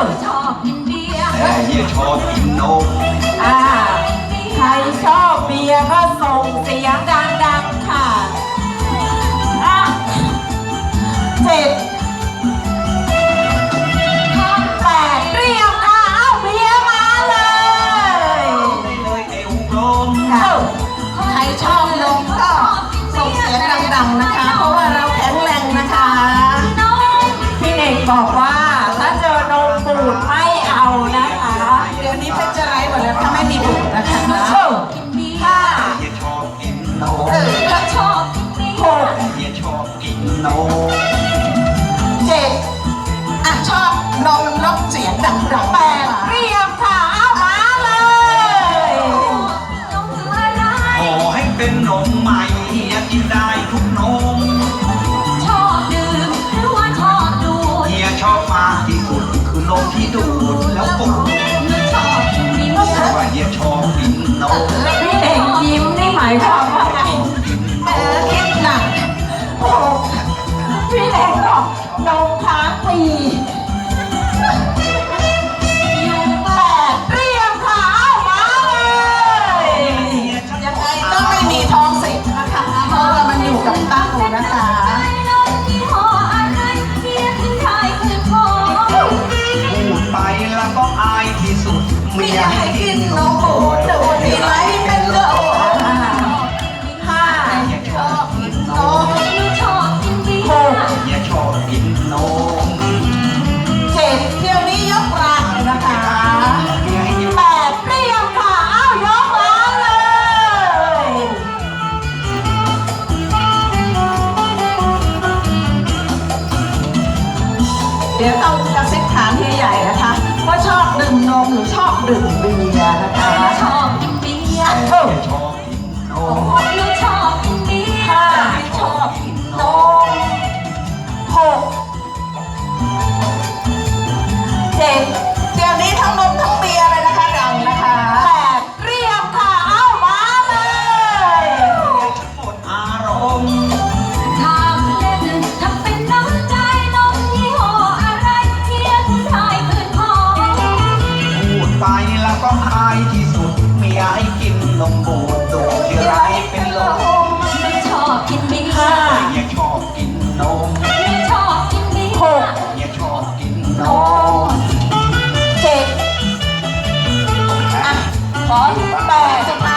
อชอบกินเบียร์แต่เฮียชอบกินนมอ่าใครชอบเบียร์ก็ส่งเสียงดังๆค่ะอะเจ็ดแปดเรียกค่ะเอาเบียร์มาเลยได้เลยเอวกลมเอ้าใครชอบนมก็ส่งเสียงดังๆนะคะ เพราะว่าเราแข็งแรงนะคะน้องพี่เน่งบอกว่าถ้าเจ อนมบูดไม่เอานะคะเดี๋ยวนี้เพชรจะไร้หมดแล้วถ้าไม่มีบุตรนะคะเอ้ากินเบียห้าร์เฮียชอบกินนมเออก็ชอบกินเบียหร์กเฮียชอบกินนมเจ็ดอะชอบนมลดเสียงดังๆแปดเรียกค่ะเอามาเลยน้องอะไรขอให้เป็นนมใหม่เฮียกินได้ทุกนม อยู่แปบ้านดเรียกค่ะเอามาเลยยังไงก็ไม่มีทองสิทธิ์นะคะเพราะว่ามันอยู่กับต้านะคะน้งห้ออะคือพอพูดไปแล้วก็อายที่สุดไม่อยยากให้กินนม เดี๋ยวต้องกระ ขอแปด